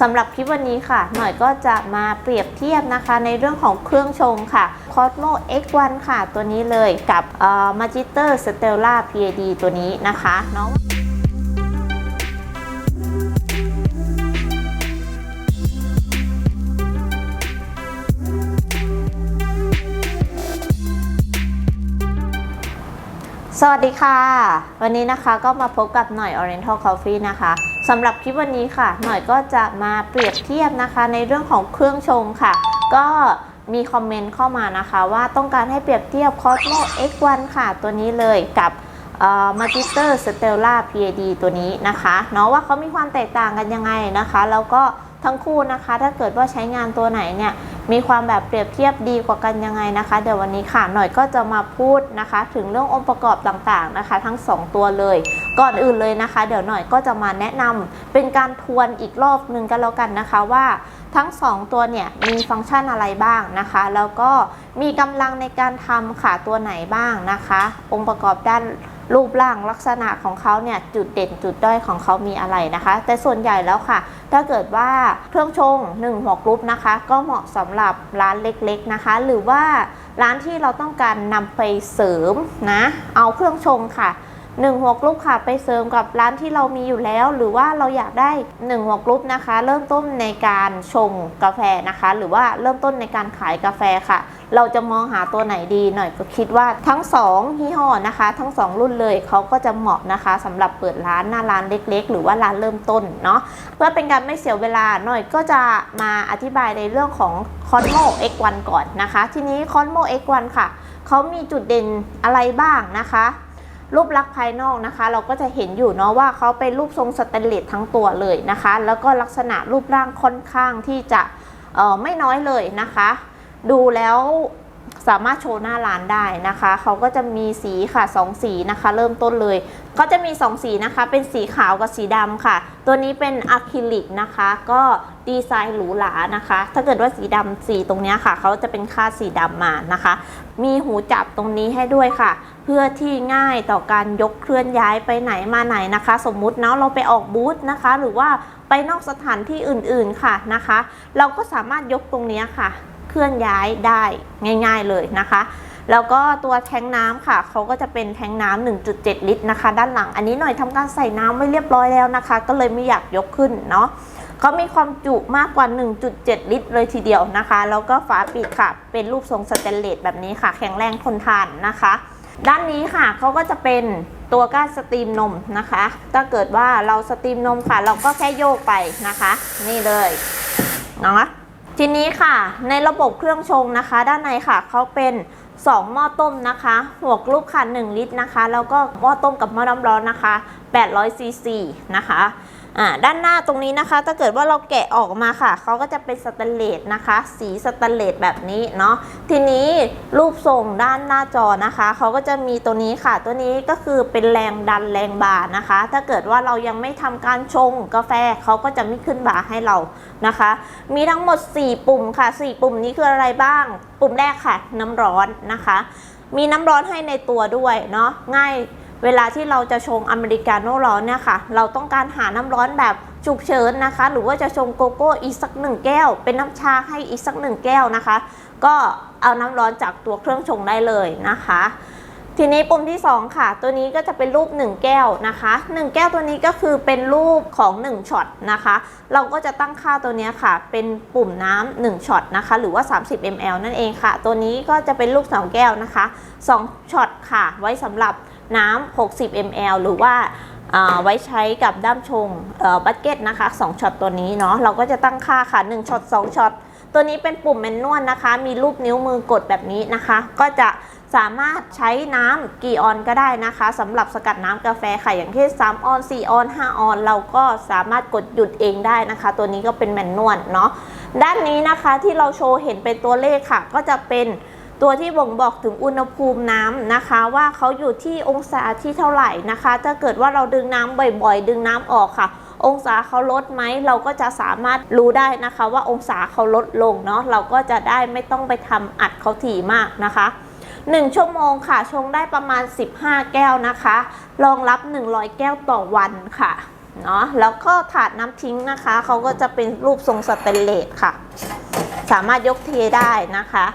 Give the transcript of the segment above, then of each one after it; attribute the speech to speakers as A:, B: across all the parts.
A: สำหรับคลิปวันนี้ค่ะ หน่อยก็จะมาเปรียบเทียบนะคะ ในเรื่องของเครื่องชงค่ะ Cosmo X1 ค่ะ ตัวนี้เลยกับ Magister Stella PAD ตัวนี้นะคะเนาะสวัสดีค่ะ วันนี้นะคะก็มาพบกับหน่อย Oriental Coffee นะคะ สำหรับคลิปวันนี้ค่ะ หน่อยก็จะมาเปรียบเทียบนะคะ ในเรื่องของเครื่องชงค่ะ ก็มีคอมเมนต์เข้ามานะคะ ว่าต้องการให้เปรียบเทียบ Cosmo X1 ค่ะ ตัวนี้เลยกับเอ่อ Magister Stella PAD ตัวนี้นะคะเนาะว่าเขามีความแตกต่างกันยังไงนะคะ แล้วก็ทั้งคู่นะคะ ถ้าเกิดว่าใช้งานตัวไหนเนี่ยมีความแบบเปรียบเทียบดีกว่ากันยังไงนะคะ เดี๋ยววันนี้ค่ะหน่อยก็จะมาพูดนะคะ ถึงเรื่ององค์ประกอบต่างๆนะคะ ทั้ง 2 ตัวเลย ก่อนอื่นเลยนะคะ เดี๋ยวหน่อยก็จะมาแนะนำเป็นการทวนอีกรอบหนึ่งกันแล้วกันนะคะว่าทั้ง 2 ตัวเนี่ยมีฟังก์ชันอะไรบ้างนะคะ แล้วก็มีกำลังในการทำค่ะตัวไหนบ้างนะคะ องค์ประกอบด้านรูปร่างลักษณะของเขาเนี่ยจุดเด่นจุดด้อยของเขามีอะไรนะคะ แต่ส่วนใหญ่แล้วค่ะ ถ้าเกิดว่าเครื่องชง 1 หัวกรุ๊ปนะคะ ก็เหมาะสำหรับร้านเล็กๆนะคะ หรือว่าร้านที่เราต้องการนำไปเสริมนะเอาเครื่องชงค่ะ 1หัวกรุ๊ปค่ะไปเสริมกับร้านที่เรามีอยู่แล้ว หรือว่าเราอยากได้ 1 หัวกรุ๊ปนะคะ เริ่มต้นในการชงกาแฟนะคะ หรือว่าเริ่มต้นในการขายกาแฟค่ะ เราจะมองหาตัวไหนดีหน่อยก็คิดว่าทั้ง2ยี่ห้อนะคะ ทั้ง 2 รุ่นเลยเขาก็จะเหมาะนะคะสำหรับเปิดร้านหน้าร้านเล็ก ๆ หรือว่าร้านเริ่มต้นเนาะเพื่อเป็นการไม่เสียเวลาหน่อยก็จะมาอธิบายในเรื่องของ Cosmo X1 ก่อนนะคะ ทีนี้ Cosmo X1 ค่ะเขามีจุดเด่นอะไรบ้างนะคะ รูปลักษณ์ภายนอกนะคะ เราก็จะเห็นอยู่เนาะว่าเขาเป็นรูปทรงสแตนเลสทั้งตัวเลยนะคะ แล้วก็ลักษณะรูปร่างค่อนข้างที่จะไม่น้อยเลยนะคะ ดูแล้ว สามารถโชว์หน้าร้านได้นะคะ เขาก็จะมีสีค่ะสองสีนะคะ เริ่มต้นเลย ก็จะมี 2 สีนะคะ เป็นสีขาวกับสีดำค่ะ ตัวนี้เป็นอะคริลิกนะคะ ก็ดีไซน์หรูหรานะคะ ถ้าเกิดว่าสีดำสีตรงนี้ค่ะ เขาจะเป็นค่าดสีดำมานะคะ มีหูจับตรงนี้ให้ด้วยค่ะ เพื่อที่ง่ายต่อการยกเคลื่อนย้ายไปไหนมาไหนนะคะ สมมุติเนาะเราไปออกบูธนะคะ หรือว่าไปนอกสถานที่อื่นๆค่ะนะคะ เราก็สามารถยกตรงนี้ค่ะ เคลื่อนย้ายได้ง่าย ๆเลยนะคะแล้วก็ตัวแทงน้ำค่ะ เขาก็จะเป็นแทงน้ำ1.7 ลิตรนะคะ ด้านหลัง อันนี้หน่อยทำการใส่น้ำไว้เรียบร้อยแล้วนะคะ ก็เลยไม่อยากยกขึ้นเนาะเขามีความจุมากกว่า 1.7 ลิตร เลยทีเดียวนะคะ แล้วก็ฝาปิดค่ะ เป็นรูปทรงสแตนเลสแบบนี้ค่ะ แข็งแรงทนทานนะคะ ด้านนี้ค่ะเขาก็จะเป็นตัวก้านสตรีมนมนะคะ ถ้าเกิดว่าเราสตรีมนมค่ะ เราก็แค่โยกไปนะคะ นี่เลยเนาะ ทีนี้ค่ะในระบบเครื่องชงนะคะ ด้านในค่ะเขาเป็น 2 หม้อต้มนะคะ หัวกลูกค่ะ 1 ลิตรนะคะ แล้วก็หม้อต้มกับหม้อน้ำร้อนนะคะ800ซีซีนะคะ อ่าด้านหน้าตรงนี้นะคะ ถ้าเกิดว่าเราแกะออกมาค่ะ เขาก็จะเป็นสแตนเลสนะคะ สีสแตนเลสแบบนี้เนาะ ทีนี้รูปทรงด้านหน้าจอนะคะ เขาก็จะมีตัวนี้ค่ะ ตัวนี้ก็คือเป็นแรงดันแรงบาร์นะคะ ถ้าเกิดว่าเรายังไม่ทำการชงกาแฟเขาก็จะไม่ขึ้นบาร์ให้เรานะคะ มีทั้งหมด 4 ปุ่มค่ะ 4 ปุ่มนี้คืออะไรบ้าง ปุ่มแรกค่ะ น้ำร้อนนะคะ มีน้ำร้อนให้ในตัวด้วยเนาะ ง่าย เวลาที่เราจะชงอเมริกาโน่ร้อนเนี่ยค่ะ เราต้องการหาน้ำร้อนแบบฉุกเฉินนะคะ หรือว่าจะชงโกโก้อีกสักหนึ่งแก้ว เป็นน้ำชาให้อีกสักหนึ่งแก้วนะคะ ก็เอาน้ำร้อนจากตัวเครื่องชงได้เลยนะคะทีนี้ปุ่มที่ 2 ค่ะ ตัวนี้ก็จะเป็นรูป 1 แก้วนะคะ 1 แก้วตัวนี้ก็คือเป็นรูปของ 1ช็อตนะคะ เราก็จะตั้งค่าตัวนี้ค่ะ เป็นปุ่มน้ำ1ช็อตนะคะ หรือว่า 30 ml นั่นเองค่ะ ตัวนี้ก็จะเป็นรูป 2 แก้วนะคะ 2ช็อตค่ะ ไว้สำหรับ น้ำ 60 ml หรือว่าไว้ใช้กับด้ามชงบัตเก็ตนะคะ 2ช็อตตัวนี้เนาะเราก็จะตั้งค่าค่ะ 1ช็อต2ช็อตตัวนี้เป็นปุ่มแมนนวลนะคะ มีรูปนิ้วมือกดแบบนี้นะคะ ก็จะสามารถใช้น้ำกี่ออนก็ได้นะคะสำหรับสกัดน้ำกาแฟค่ะ อย่างที่น3ออน 4 ออน 5 ออน เราก็สามารถกดหยุดเองได้นะคะ ตัวนี้ก็เป็นแมนนวลเนาะด้านนี้นะคะที่เราโชว์เห็นเป็นตัวเลขค่ะ ก็จะเป็น ตัวที่บ่งบอกถึงอุณหภูมิน้ำนะคะ ว่าเขาอยู่ที่องศาที่เท่าไหร่นะคะ ถ้าเกิดว่าเราดึงน้ำบ่อยๆ ดึงน้ำออกค่ะ องศาเขาลดไหมเราก็จะสามารถรู้ได้นะคะ ว่าองศาเขาลดลงเนาะเราก็จะได้ไม่ต้องไปทำอัดเขาถี่มากนะคะ1 ชั่วโมงค่ะ ชงได้ประมาณ 15 แก้วนะคะรองรับ 100 แก้วต่อวันค่ะเนาะแล้วก็ถาดน้ำทิ้งนะคะ เขาก็จะเป็นรูปทรงสเตนเลสค่ะ สามารถยกเทได้นะคะ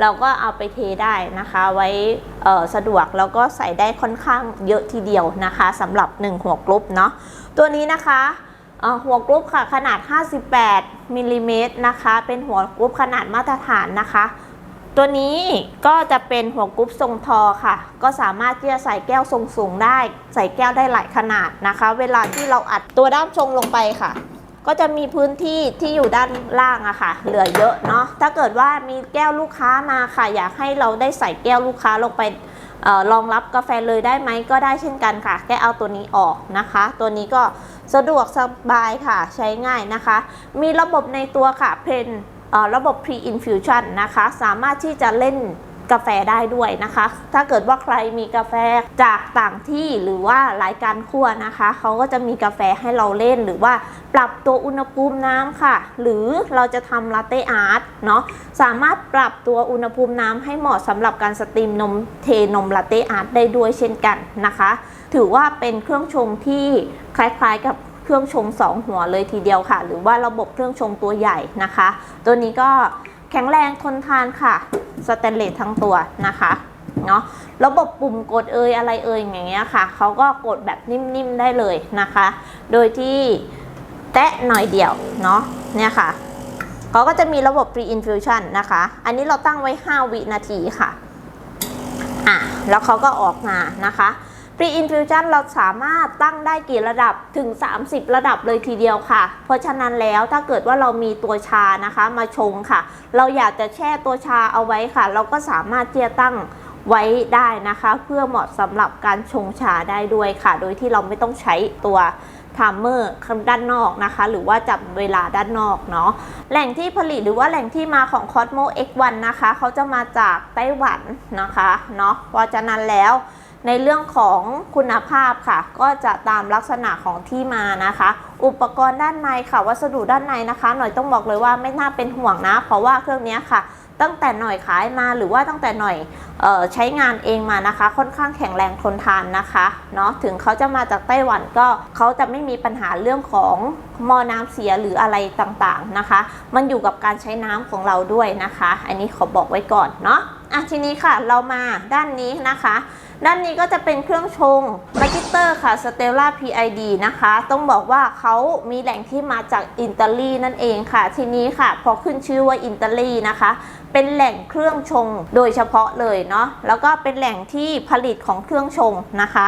A: เราก็เอาไปเทได้นะคะ ไว้สะดวกแล้วก็ใส่ได้ค่อนข้างเยอะทีเดียวนะคะสำหรับ 1 หัวกรุ๊ปเนาะตัวนี้นะคะหัวกรุ๊ปค่ะขนาด 58มิลลิเมตรนะคะ เป็นหัวกรุ๊ปขนาดมาตรฐานนะคะ ตัวนี้ก็จะเป็นหัวกรุ๊ปทรงทอค่ะ ก็สามารถที่จะใส่แก้วทรงสูงได้ ใส่แก้วได้หลายขนาดนะคะ เวลาที่เราอัดตัวด้ามชงลงไปค่ะ ก็จะมีพื้นที่ที่อยู่ด้านล่างอะค่ะ เหลือเยอะเนาะถ้าเกิดว่ามีแก้วลูกค้ามาค่ะ อยากให้เราได้ใส่แก้วลูกค้าลงไปออรองรับกาแฟเลยได้ไหมก็ได้เช่นกันค่ะ แค่เอาตัวนี้ออกนะคะ ตัวนี้ก็สะดวกสบายค่ะใช้ง่ายนะคะ มีระบบในตัวค่ะเป็นระบบ pre-infusion นะคะ สามารถที่จะเล่น กาแฟได้ด้วยนะคะ ถ้าเกิดว่าใครมีกาแฟจากต่างที่หรือว่ารายการคั่วนะคะเขาก็จะมีกาแฟให้เราเล่นหรือว่าปรับตัวอุณหภูมิน้ำค่ะ หรือเราจะทำลาเต้อาร์ตเนาะสามารถปรับตัวอุณหภูมิน้ำให้เหมาะสำหรับการสตรีมนมเทนมลาเต้อาร์ตได้ด้วยเช่นกันนะคะ ถือว่าเป็นเครื่องชงที่คล้ายๆกับเครื่องชง 2 หัวเลยทีเดียวค่ะ หรือว่าระบบเครื่องชงตัวใหญ่นะคะ ตัวนี้ก็ แข็งแรงทนทานค่ะสแตนเลสทั้งตัวนะคะเนาะระบบปุ่มกดเอยอะไรเอยอย่างเงี้ยค่ะเขาก็กดแบบนิ่มๆได้เลยนะคะ โดยที่แตะหน่อยเดียวเนาะเนี่ยค่ะเขาก็จะมีระบบ pre-infusion นะคะ อันนี้เราตั้งไว้ 5 วินาทีค่ะอะแล้วเขาก็ออกมานะคะ Pre-infusion เราสามารถตั้งได้กี่ระดับถึง 30 ระดับเลยทีเดียวค่ะ เพราะฉะนั้นแล้วถ้าเกิดว่าเรามีตัวชานะคะมาชงค่ะ เราอยากจะแช่ตัวชาเอาไว้ค่ะ เราก็สามารถที่จะตั้งไว้ได้นะคะ เพื่อเหมาะสำหรับการชงชาได้ด้วยค่ะ โดยที่เราไม่ต้องใช้ตัวไทม์เมอร์ด้านนอกนะคะ หรือว่าจับเวลาด้านนอกเนาะแหล่งที่ผลิตหรือว่าแหล่งที่มาของ Cosmo X1 นะคะ เขาจะมาจากไต้หวันนะคะเนาะเพราะฉะนั้นแล้ว ในเรื่องของคุณภาพค่ะ ก็จะตามลักษณะของที่มานะคะ อุปกรณ์ด้านในค่ะวัสดุด้านในนะคะ หน่อยต้องบอกเลยว่าไม่น่าเป็นห่วงนะ เพราะว่าเครื่องนี้ค่ะ ตั้งแต่หน่อยขายมาหรือว่าตั้งแต่หน่อยออใช้งานเองมานะคะ ค่อนข้างแข็งแรงทนทานนะคะเนาะถึงเขาจะมาจากไต้หวันก็เขาจะไม่มีปัญหาเรื่องของม้อน้ำเสียหรืออะไรต่างๆนะคะ มันอยู่กับการใช้น้ำของเราด้วยนะคะ อันนี้ขอบอกไว้ก่อนเนาะอะทีนี้ค่ะเรามาด้านนี้นะคะ ด้านนี้ก็จะเป็นเครื่องชงมาจิเตอร์ค่ะ Stella PID นะคะ ต้องบอกว่าเขามีแหล่งที่มาจากอิตาลีนั่นเองค่ะ ทีนี้ค่ะ พอขึ้นชื่อว่าอิตาลีนะคะ เป็นแหล่งเครื่องชงโดยเฉพาะเลยเนาะ แล้วก็เป็นแหล่งที่ผลิตของเครื่องชงนะคะ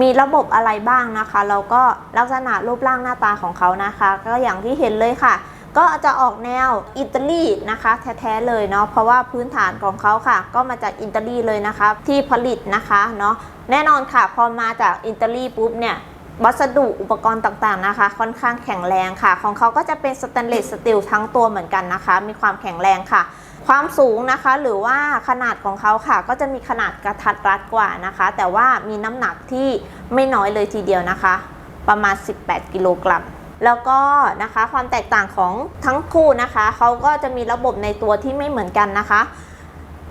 A: มีระบบอะไรบ้างนะคะ แล้วก็ลักษณะรูปร่างหน้าตาของเขานะคะ ก็อย่างที่เห็นเลยค่ะ ก็จะออกแนวอิตาลีนะคะแท้ๆเลยเนาะเพราะว่าพื้นฐานของเขาค่ะ ก็มาจากอิตาลีเลยนะคะที่ผลิตนะคะเนาะแน่นอนค่ะ พอมาจากอิตาลีปุ๊บเนี่ยวัสดุอุปกรณ์ต่างๆนะคะ ค่อนข้างแข็งแรงค่ะ ของเขาก็จะเป็นสแตนเลสสตีลทั้งตัวเหมือนกันนะคะ มีความแข็งแรงค่ะ ความสูงนะคะ หรือว่าขนาดของเขาค่ะ ก็จะมีขนาดกระทัดรัดกว่านะคะ แต่ว่ามีน้ำหนักที่ไม่น้อยเลยทีเดียวนะคะ ประมาณ 18 กิโลกรัม แล้วก็นะคะความแตกต่างของทั้งคู่นะคะเขาก็จะมีระบบในตัวที่ไม่เหมือนกันนะคะ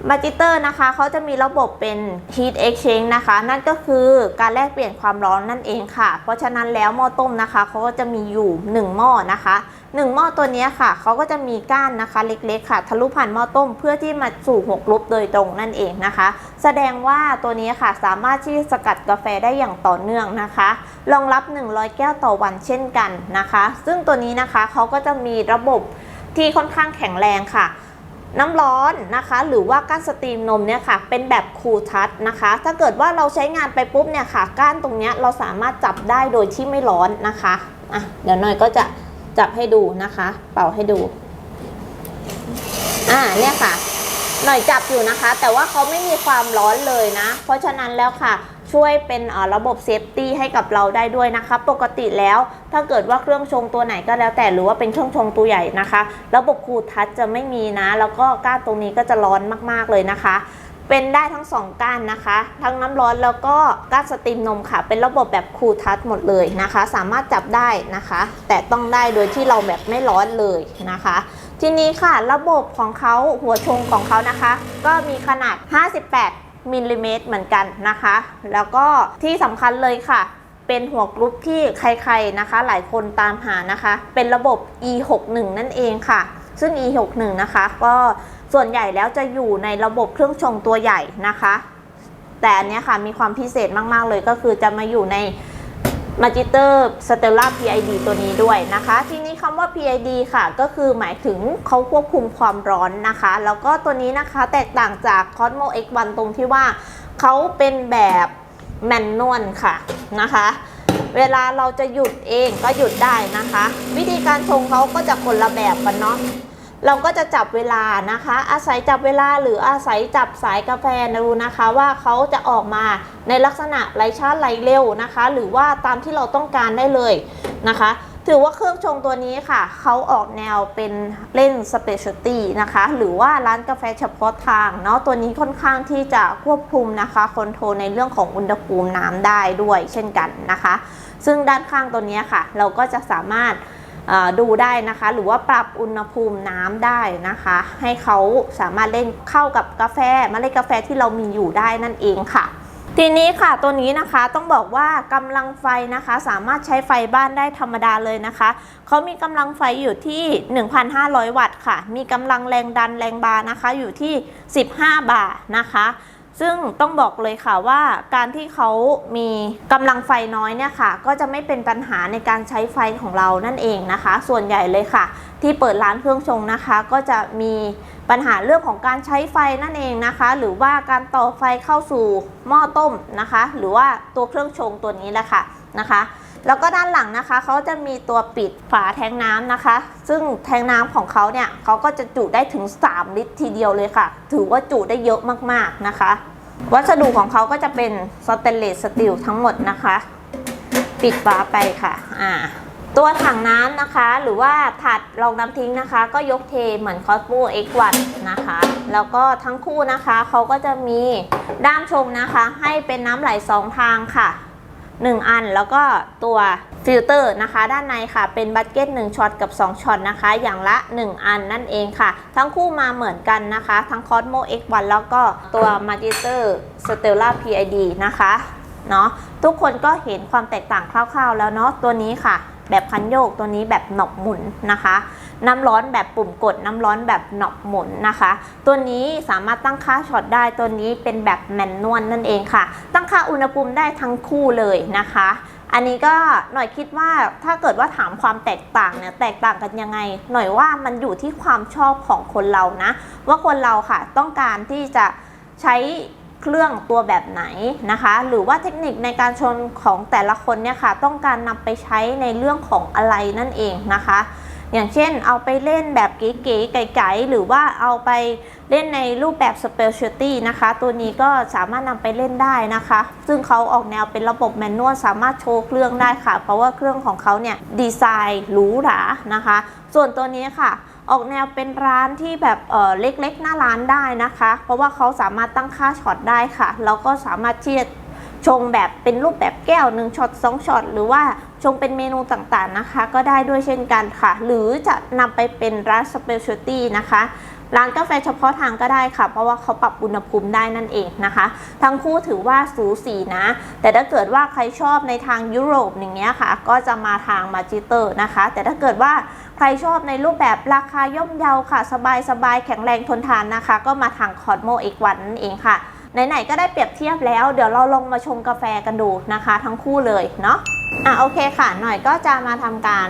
A: มาจิเตอร์นะคะเขาจะมีระบบเป็น heat exchange นะคะ นั่นก็คือการแลกเปลี่ยนความร้อนนั่นเองค่ะ เพราะฉะนั้นแล้วหม้อต้มนะคะเขาก็จะมีอยู่ 1 หม้อนะคะ 1 หม้อตัวนี้ค่ะเขาก็จะมีก้านนะคะเล็กๆค่ะ ทะลุผ่านหม้อต้มเพื่อที่มาสู่หกลบโดยตรงนั่นเองนะคะ แสดงว่าตัวนี้ค่ะสามารถที่สกัดกาแฟได้อย่างต่อเนื่องนะคะรองรับ 100 แก้วต่อวันเช่นกันนะคะ ซึ่งตัวนี้นะคะเขาก็จะมีระบบที่ค่อนข้างแข็งแรงค่ะ น้ำร้อนนะคะ หรือว่าก้านสตรีมนมเนี่ยค่ะเป็นแบบคูลทัชนะคะ ถ้าเกิดว่าเราใช้งานไปปุ๊บเนี่ยค่ะ ก้านตรงเนี้ยเราสามารถจับได้โดยที่ไม่ร้อนนะคะอะเดี๋ยวหน่อยก็จะจับให้ดูนะคะ เป่าให้ดูอ่าเนี่ยค่ะ หน่อยจับอยู่นะคะ แต่ว่าเขาไม่มีความร้อนเลยนะ เพราะฉะนั้นแล้วค่ะ ช่วยเป็นระบบเซฟตี้ให้กับเราได้ด้วยนะคะ ปกติแล้วถ้าเกิดว่าเครื่องชงตัวไหนก็แล้วแต่หรือว่าเป็นเครื่องชงตัวใหญ่นะคะ ระบบคูลทัชจะไม่มีนะ แล้วก็ก้านตรงนี้ก็จะร้อนมากๆเลยนะคะเป็นได้ทั้งสองก้านนะคะ ทั้งน้ำร้อนแล้วก็ก้านสตรีมนมค่ะ เป็นระบบแบบคูลทัชหมดเลยนะคะ สามารถจับได้นะคะ แต่ต้องได้โดยที่เราแบบไม่ร้อนเลยนะคะ ทีนี้ค่ะ ระบบของเขาหัวชงของเขานะคะ ก็มีขนาด 58 มิลลิเมตรเหมือนกันนะคะ แล้วก็ที่สำคัญเลยค่ะ เป็นหัวกรุ๊ปที่ใครๆนะคะ หลายคนตามหานะคะ เป็นระบบ e61 นั่นเองค่ะ ซึ่ง e61 นะคะ ก็ส่วนใหญ่แล้วจะอยู่ในระบบเครื่องชงตัวใหญ่นะคะ แต่อันเนี้ยค่ะมีความพิเศษมากๆเลยก็คือจะมาอยู่ใน m a g i t e r Stella PID ตัวนี้ด้วยนะคะ ทีนี้คำว่า PID ค่ะ ก็คือหมายถึงเขาควบคุมความร้อนนะคะ แล้วก็ตัวนี้นะคะแตกต่างจาก Cosmo X1 ตรงที่ว่าเขาเป็นแบบแมนนวลค่ะนะคะเวลาเราจะหยุดเองก็หยุดได้นะคะ วิธีการชงเขาก็จะคนละแบบกันเนาะ เราก็จะจับเวลานะคะ อาศัยจับเวลาหรืออาศัยจับสายกาแฟดูนะคะ ว่าเขาจะออกมาในลักษณะไหลช้าไหลเร็วนะคะ หรือว่าตามที่เราต้องการได้เลยนะคะ ถือว่าเครื่องชงตัวนี้ค่ะ เขาออกแนวเป็นเล่นสเปเชียลตี้นะคะ หรือว่าร้านกาแฟเฉพาะทางเนาะตัวนี้ค่อนข้างที่จะควบคุมนะคะคอนโทรลในเรื่องของอุณหภูมิน้ำได้ด้วยเช่นกันนะคะ ซึ่งด้านข้างตัวนี้ค่ะ เราก็จะสามารถ ดูได้นะคะ หรือว่าปรับอุณหภูมิน้ำได้นะคะ ให้เขาสามารถเล่นเข้ากับกาแฟมเมล็ดกาแฟที่เรามีอยู่ได้นั่นเองค่ะทีนี้ค่ะตัวนี้นะคะต้องบอกว่ากำลังไฟนะคะ สามารถใช้ไฟบ้านได้ธรรมดาเลยนะคะเขามีกำลังไฟอยู่ที่ 1,500 วัตต์ค่ะ มีกำลังแรงดันแรงบานะคะอยู่ที่ 15 บาร์นะคะ ซึ่งต้องบอกเลยค่ะว่าการที่เขามีกำลังไฟน้อยเนี่ยค่ะ ก็จะไม่เป็นปัญหาในการใช้ไฟของเรานั่นเองนะคะ ส่วนใหญ่เลยค่ะ ที่เปิดร้านเครื่องชงนะคะ ก็จะมีปัญหาเรื่องของการใช้ไฟนั่นเองนะคะ หรือว่าการต่อไฟเข้าสู่หม้อต้มนะคะ หรือว่าตัวเครื่องชงตัวนี้แหละค่ะนะคะ แล้วก็ด้านหลังนะคะเขาจะมีตัวปิดฝาแทงน้ำนะคะ ซึ่งแทงน้ำของเขาเนี่ยเขาก็จะจุได้ถึง 3 ลิตรทีเดียวเลยค่ะ ถือว่าจุได้เยอะมากๆนะคะ วัสดุของเขาก็จะเป็นสแตนเลสสตีลทั้งหมดนะคะ ปิดฝาไปค่ะอ่าตัวถังน้ำนะคะ หรือว่าถาดรองน้ำทิ้งนะคะ ก็ยกเทเหมือน Cosmo X1 นะคะ แล้วก็ทั้งคู่นะคะเขาก็จะมีด้ามชมนะคะ ให้เป็นน้ำไหลสองทางค่ะ 1 อัน แล้วก็ตัวฟิลเตอร์นะคะ ด้านในค่ะเป็นบัตเก็ต1ช็อตกับ 2ช็อตนะคะ อย่างละ 1 อันนั่นเองค่ะ ทั้งคู่มาเหมือนกันนะคะ ทั้ง Cosmo X1 แล้วก็ตัว Magister Stella PID นะคะเนาะทุกคนก็เห็นความแตกต่างคร่าวๆแล้วเนาะตัวนี้ค่ะ แบบคันโยกตัวนี้แบบหนอบหมุนนะคะ น้ำร้อนแบบปุ่มกด น้ำร้อนแบบหนอบหมุนนะคะ ตัวนี้สามารถตั้งค่าช็อตได้ตัวนี้เป็นแบบแมนนวลนั่นเองค่ะ ตั้งค่าอุณหภูมิได้ทั้งคู่เลยนะคะ อันนี้ก็หน่อยคิดว่าถ้าเกิดว่าถามความแตกต่างเนี่ยแตกต่างกันยังไง หน่อยว่ามันอยู่ที่ความชอบของคนเรานะ ว่าคนเราค่ะ ต้องการที่จะใช้ เครื่องตัวแบบไหนนะคะ หรือว่าเทคนิคในการชนของแต่ละคนเนี่ยค่ะ ต้องการนำไปใช้ในเรื่องของอะไรนั่นเองนะคะ อย่างเช่นเอาไปเล่นแบบเก๋ๆไก่ๆหรือว่าเอาไปเล่นในรูปแบบ specialty นะคะ ตัวนี้ก็สามารถนำไปเล่นได้นะคะ ซึ่งเขาออกแนวเป็นระบบแมนนวลสามารถโชว์เครื่องได้ค่ะ เพราะว่าเครื่องของเขาเนี่ยดีไซน์หรูหรานะคะ ส่วนตัวนี้ค่ะ ออกแนวเป็นร้านที่แบบเออเล็กๆ หน้าร้านได้นะคะ เพราะว่าเขาสามารถตั้งค่าช็อตได้ค่ะ แล้วก็สามารถที่จะชงแบบเป็นรูปแบบแก้ว1ช็อต2ช็อตหรือว่าชงเป็นเมนูต่างๆนะคะ ก็ได้ด้วยเช่นกันค่ะ หรือจะนำไปเป็นร้านสเปเชียลตี้นะคะร้านกาแฟเฉพาะทางก็ได้ค่ะ เพราะว่าเขาปรับอุณหภูมิได้นั่นเองนะคะ ทั้งคู่ถือว่าสูสีนะ แต่ถ้าเกิดว่าใครชอบในทางยุโรปอย่างเงี้ยค่ะ ก็จะมาทางมาจิเตอร์นะคะ แต่ถ้าเกิดว่า ใครชอบในรูปแบบราคาย่อมเยาค่ะ สบายๆแข็งแรงทนทานนะคะ ก็มาทางคอร์โมเอ็กวันนั่นเองค่ะ ไหนๆก็ได้เปรียบเทียบแล้ว เดี๋ยวเราลองมาชงกาแฟกันดูนะคะ ทั้งคู่เลยเนาะอะโอเคค่ะหน่อยก็จะมาทำการ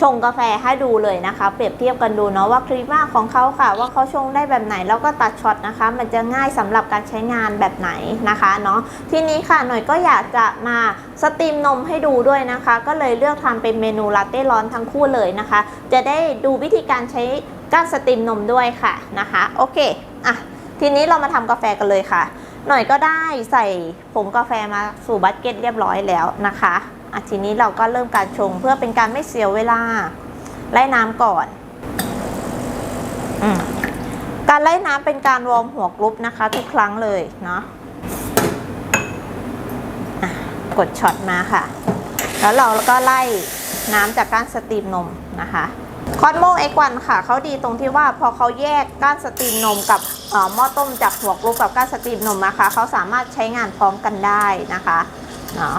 A: ชงกาแฟให้ดูเลยนะคะ เปรียบเทียบกันดูเนาะว่าครีม่าของเขาค่ะ ว่าเขาชงได้แบบไหนแล้วก็ตัดช็อตนะคะ มันจะง่ายสำหรับการใช้งานแบบไหนนะคะเนาะทีนี้ค่ะหน่อยก็อยากจะมาสตรีมนมให้ดูด้วยนะคะ ก็เลยเลือกทำเป็นเมนูลาเต้ร้อนทั้งคู่เลยนะคะ จะได้ดูวิธีการใช้ก้านสตรีมนมด้วยค่ะนะคะโอเคอะ ทีนี้เรามาทำกาแฟกันเลยค่ะ หน่อยก็ได้ใส่ผงกาแฟมาสู่บัตเก็ตเรียบร้อยแล้วนะคะอะทีนี้เราก็เริ่มการชงเพื่อเป็นการไม่เสียเวลาไล่น้ำก่อนอการไล่น้ำเป็นการวอร์มหัวกรุ๊ปนะคะ ทุกครั้งเลยเนาะอะกดช็อตมาค่ะ แล้วเราก็ไล่น้ำจากก้านสตรีมนมนะคะ คอนโมเอ็กวันค่ะ เขาดีตรงที่ว่าพอเขาแยกก้านสตรีมนมกับหม้อต้มจากหัวกลูกกับก้านสตรีมนมนะคะเขาสามารถใช้งานพร้อมกันได้นะคะเนาะ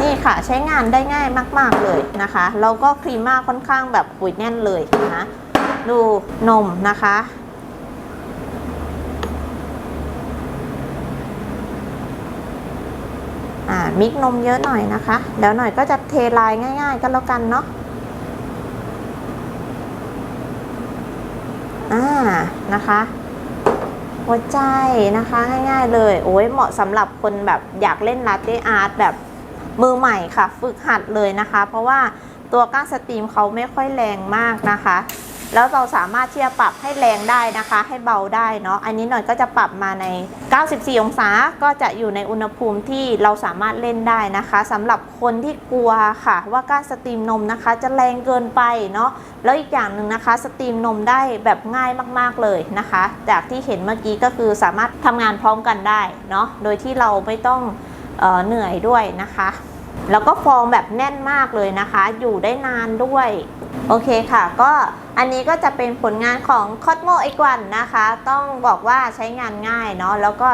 A: นี่ค่ะใช้งานได้ง่ายมาก ๆ เลยนะคะ แล้วก็ครีมมาค่อนข้างแบบปุ๋ยแน่นเลยนะ ดูนมนะคะ มิกนมเยอะหน่อยนะคะ เดี๋ยวหน่อยก็จะเทลายง่าย ๆ ก็แล้วกันเนาะอ่านะคะหัวใจนะคะง่ายๆเลย โอ้ยเหมาะสำหรับคนแบบอยากเล่นลาเต้อาร์ตแบบมือใหม่ค่ะ ฝึกหัดเลยนะคะ เพราะว่าตัวก้านสตรีมเขาไม่ค่อยแรงมากนะคะ แล้วเราสามารถที่จะปรับให้แรงได้นะคะ ให้เบาได้เนาะอันนี้หน่อยก็จะปรับมาใน 94 องศาก็จะอยู่ในอุณหภูมิที่เราสามารถเล่นได้นะคะสำหรับคนที่กลัวค่ะ ว่ากานสตรีมนมนะคะ จะแรงเกินไปเนาะแล้วอีกอย่างหนึ่งนะคะ สตรีมนมได้แบบง่ายมากๆเลยนะคะ จากที่เห็นเมื่อกี้ก็คือสามารถทำงานพร้อมกันได้เนาะโดยที่เราไม่ต้องเออเหนื่อยด้วยนะคะ แล้วก็ฟองแบบแน่นมากเลยนะคะ อยู่ได้นานด้วย โอเคค่ะ ก็อันนี้ก็จะเป็นผลงานของ Cosmo X1 นนะคะ ต้องบอกว่าใช้งานง่ายเนาะแล้วก็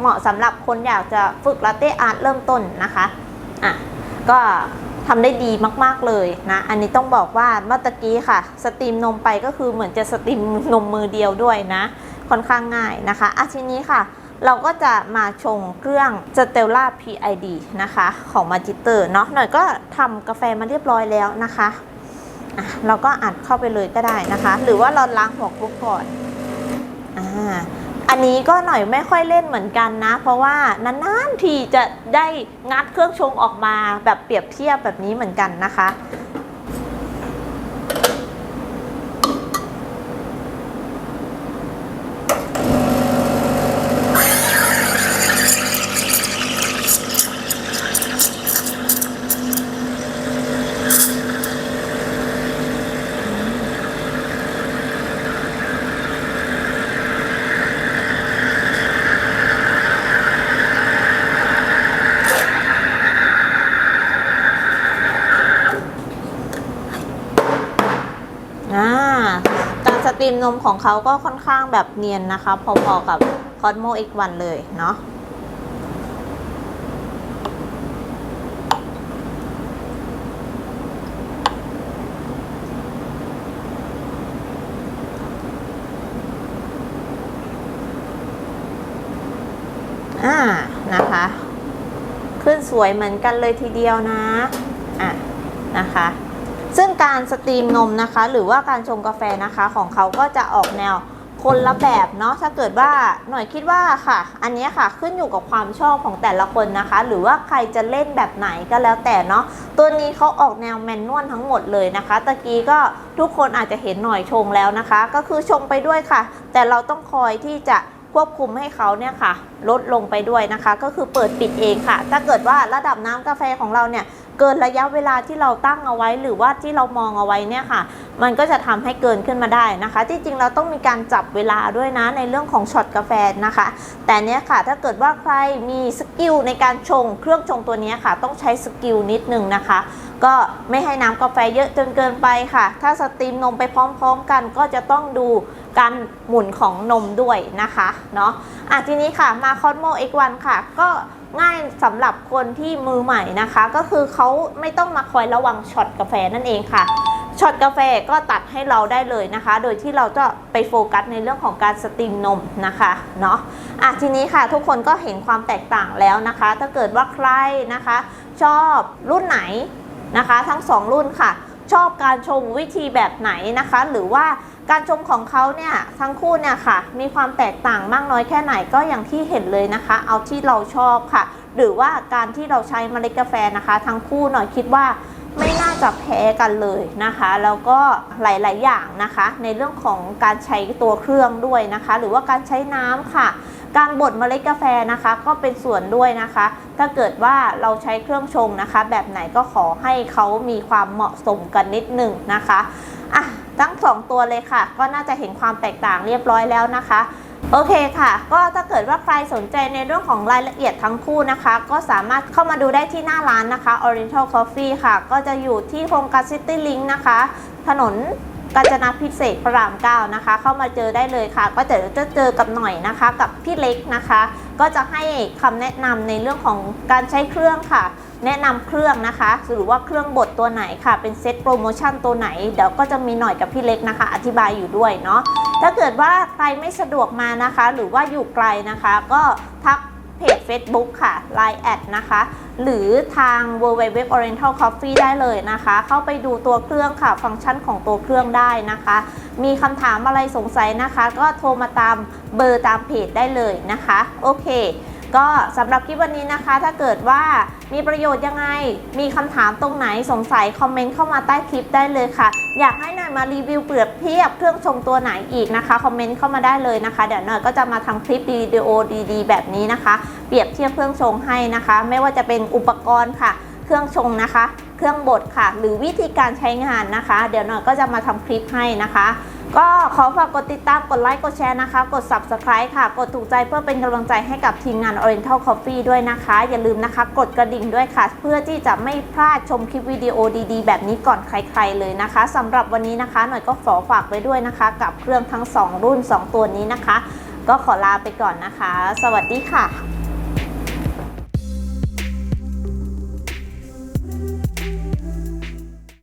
A: เหมาะสำหรับคนอยากจะฝึกลาเต้อาร์ตเริ่มต้นนะคะอะก็ทำได้ดีมากๆเลยนะ อันนี้ต้องบอกว่าเมื่อกี้ค่ะ สตรีมนมไปก็คือเหมือนจะสตรีมนมมือเดียวด้วยนะ ค่อนข้างง่ายนะคะอะทีนี้ค่ะ เราก็จะมาชงเครื่อง Stella PID นะคะ ของ Magister เนาะหน่อยก็ทำกาแฟมาเรียบร้อยแล้วนะคะเราก็อัดเข้าไปเลยก็ได้นะคะ หรือว่าเราล้างหัวกรุ๊ปก่อนอ่าอันนี้ก็หน่อยไม่ค่อยเล่นเหมือนกันนะ เพราะว่านานๆทีจะได้งัดเครื่องชงออกมาแบบเปรียบเทียบแบบนี้เหมือนกันนะคะ อ่า การสตรีมนมของเขาก็ค่อนข้างแบบเนียนนะคะ พอๆกับ Cosmo X1 เลยเนาะอ่านะคะ ขึ้นสวยเหมือนกันเลยทีเดียวนะ อะ นะคะ ซึ่งการสตรีมนมนะคะ หรือว่าการชงกาแฟนะคะของเขาก็จะออกแนวคนละแบบเนาะถ้าเกิดว่าหน่อยคิดว่าค่ะ อันนี้ค่ะขึ้นอยู่กับความชอบของแต่ละคนนะคะ หรือว่าใครจะเล่นแบบไหนก็แล้วแต่เนาะตัวนี้เขาออกแนวแมนนวลทั้งหมดเลยนะคะ ตะกี้ก็ทุกคนอาจจะเห็นหน่อยชงแล้วนะคะ ก็คือชงไปด้วยค่ะ แต่เราต้องคอยที่จะควบคุมให้เขาเนี่ยค่ะ ลดลงไปด้วยนะคะ ก็คือเปิดปิดเองค่ะ ถ้าเกิดว่าระดับน้ำกาแฟของเราเนี่ย เกินระยะเวลาที่เราตั้งเอาไว้ หรือว่าที่เรามองเอาไว้เนี่ยค่ะ มันก็จะทำให้เกินขึ้นมาได้นะคะ ที่จริงเราต้องมีการจับเวลาด้วยนะในเรื่องของช็อตกาแฟนะคะ แต่เนี้ยค่ะถ้าเกิดว่าใครมีสกิลในการชงเครื่องชงตัวเนี้ยค่ะ ต้องใช้สกิลนิดนึงนะคะ ก็ไม่ให้น้ำกาแฟเยอะจนเกินไปค่ะ ถ้าสตรีมนมไปพร้อม ๆ กันก็จะต้องดูการหมุนของนมด้วยนะคะเนาะอะทีนี้ค่ะมา Cosmo X1 ค่ะก็ ง่ายสำหรับคนที่มือใหม่นะคะ ก็คือเขาไม่ต้องมาคอยระวังช็อตกาแฟนั่นเองค่ะช็อตกาแฟก็ตัดให้เราได้เลยนะคะ โดยที่เราจะไปโฟกัสในเรื่องของการสตรีมนมนะคะเนาะอะทีนี้ค่ะทุกคนก็เห็นความแตกต่างแล้วนะคะ ถ้าเกิดว่าใครนะคะ ชอบรุ่นไหนนะคะ ทั้ง 2 รุ่นค่ะ ชอบการชงวิธีแบบไหนนะคะ หรือว่า การชงของเขาเนี่ยทั้งคู่เนี่ยค่ะ มีความแตกต่างมากน้อยแค่ไหนก็อย่างที่เห็นเลยนะคะ เอาที่เราชอบค่ะ หรือว่าการที่เราใช้เมล็ดกาแฟนะคะ ทั้งคู่หน่อยคิดว่าไม่น่าจะแพ้กันเลยนะคะ แล้วก็หลาย ๆ อย่างนะคะ ในเรื่องของการใช้ตัวเครื่องด้วยนะคะ หรือว่าการใช้น้ำค่ะ การบดเมล็ดกาแฟนะคะ ก็เป็นส่วนด้วยนะคะ ถ้าเกิดว่าเราใช้เครื่องชงนะคะ แบบไหนก็ขอให้เขามีความเหมาะสมกันนิดหนึ่งนะคะอะ ทั้งสองตัวเลยค่ะ ก็น่าจะเห็นความแตกต่างเรียบร้อยแล้วนะคะ โอเคค่ะ ก็ถ้าเกิดว่าใครสนใจในเรื่องของรายละเอียดทั้งคู่นะคะ ก็สามารถเข้ามาดูได้ที่หน้าร้านนะคะ Oriental Coffee ค่ะ ก็จะอยู่ที่โครงการ City Link นะคะ ถนนกาญจนาพิเศษกพระราม9นะคะ เข้ามาเจอได้เลยค่ะ ก็จะจะเจอกับหน่อยนะคะ กับพี่เล็กนะคะ ก็จะให้คำแนะนำในเรื่องของการใช้เครื่องค่ะ แนะนำเครื่องนะคะ หรือว่าเครื่องบดตัวไหนค่ะ เป็นเซตโปรโมชั่นตัวไหน เดี๋ยวก็จะมีหน่อยกับพี่เล็กนะคะ อธิบายอยู่ด้วยเนาะ ถ้าเกิดว่าใครไม่สะดวกมานะคะ หรือว่าอยู่ไกลนะคะ ก็ทักเพจ Facebook ค่ะ Line แอดนะคะ หรือทาง w w w Oriental Coffee ได้เลยนะคะ เข้าไปดูตัวเครื่องค่ะ ฟังก์ชันของตัวเครื่องได้นะคะ มีคำถามอะไรสงสัยนะคะ ก็โทรมาตามเบอร์ตามเพจได้เลยนะคะ โอเค ก็สำหรับคลิปวันนี้นะคะ ถ้าเกิดว่ามีประโยชน์ยังไง มีคำถามตรงไหนสงสัยคอมเมนต์เข้ามาใต้คลิปได้เลยค่ะ อยากให้หน่อยมารีวิวเปรียบเทียบเครื่องชงตัวไหนอีกนะคะคอมเมนต์เข้ามาได้เลยนะคะ เดี๋ยวหน่อยก็จะมาทำคลิปวิดีโอดีๆ แบบนี้นะคะ เปรียบเทียบเครื่องชงให้นะคะ ไม่ว่าจะเป็นอุปกรณ์ค่ะ เครื่องชงนะคะ เครื่องบดค่ะ หรือวิธีการใช้งานนะคะ เดี๋ยวหน่อยก็จะมาทำคลิปให้นะคะ ก็ขอฝากกดติดตามกดไลค์กดแชร์นะคะ กด subscribe ค่ะ กดถูกใจเพื่อเป็นกำลังใจให้กับทีมงาน Oriental Coffee ด้วยนะคะ อย่าลืมนะคะ กดกระดิ่งด้วยค่ะ เพื่อที่จะไม่พลาดชมคลิปวิดีโอดีๆ แบบนี้ก่อนใครๆเลยนะคะสำหรับวันนี้นะคะ หน่อยก็ขอฝากไว้ด้วยนะคะ กับเครื่องทั้ง 2 รุ่น 2 ตัวนี้นะคะ ก็ขอลาไปก่อนนะคะ สวัสดีค่ะ